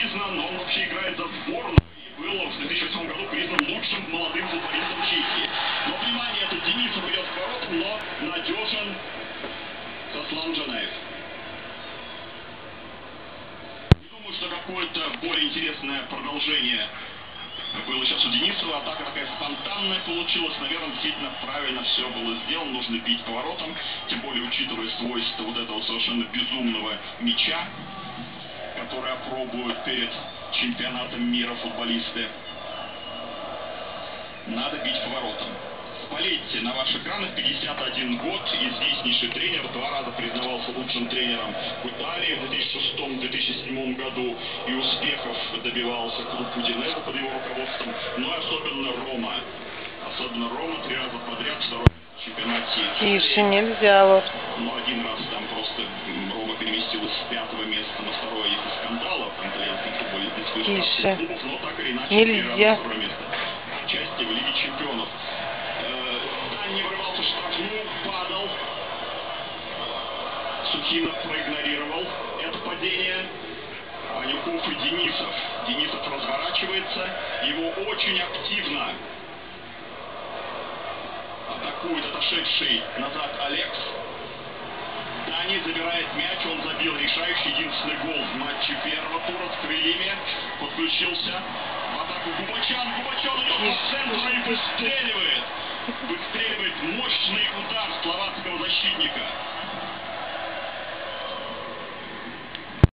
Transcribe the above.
признан, он вообще играет за сборную и был в 2008 году признан лучшим молодым футболистом Чехии. Но внимание, это Денисов идет к воротам, но надежен Сослан Джанаев. Не думаю, что какое-то более интересное продолжение было сейчас у Денисова. Атака такая спонтанная получилась. Наверное, действительно правильно все было сделано. Нужно бить поворотом. Тем более, учитывая свойства вот этого совершенно безумного мяча, который опробуют перед чемпионатом мира футболисты. Надо бить поворотом. Спалетти на ваших экранах 51 год, известнейший тренер, два раза признавался лучшим тренером в Италии в 2006-2007 году и успехов добивался клуб Удинеза под его руководством, но и особенно Рома. Особенно Рома три раза подряд, второй чемпионате. Тише, нельзя, вот. Но один раз там просто пятого места на второе из-за скандала в итальянском футболе Тише. но так или иначе Нельзя. место. Участие в Лиге чемпионов. Э, не вырывался в штрафную, падал. Сухинов проигнорировал это падение. Панюков и Денисов. Денисов разворачивается. Его очень активно атакует отошедший назад Алекс. Решающий единственный гол в матче первого тура с крыльями. Подключился в атаку Губачан. Губачан идет по центру и выстреливает. Выстреливает мощный удар словацкого защитника.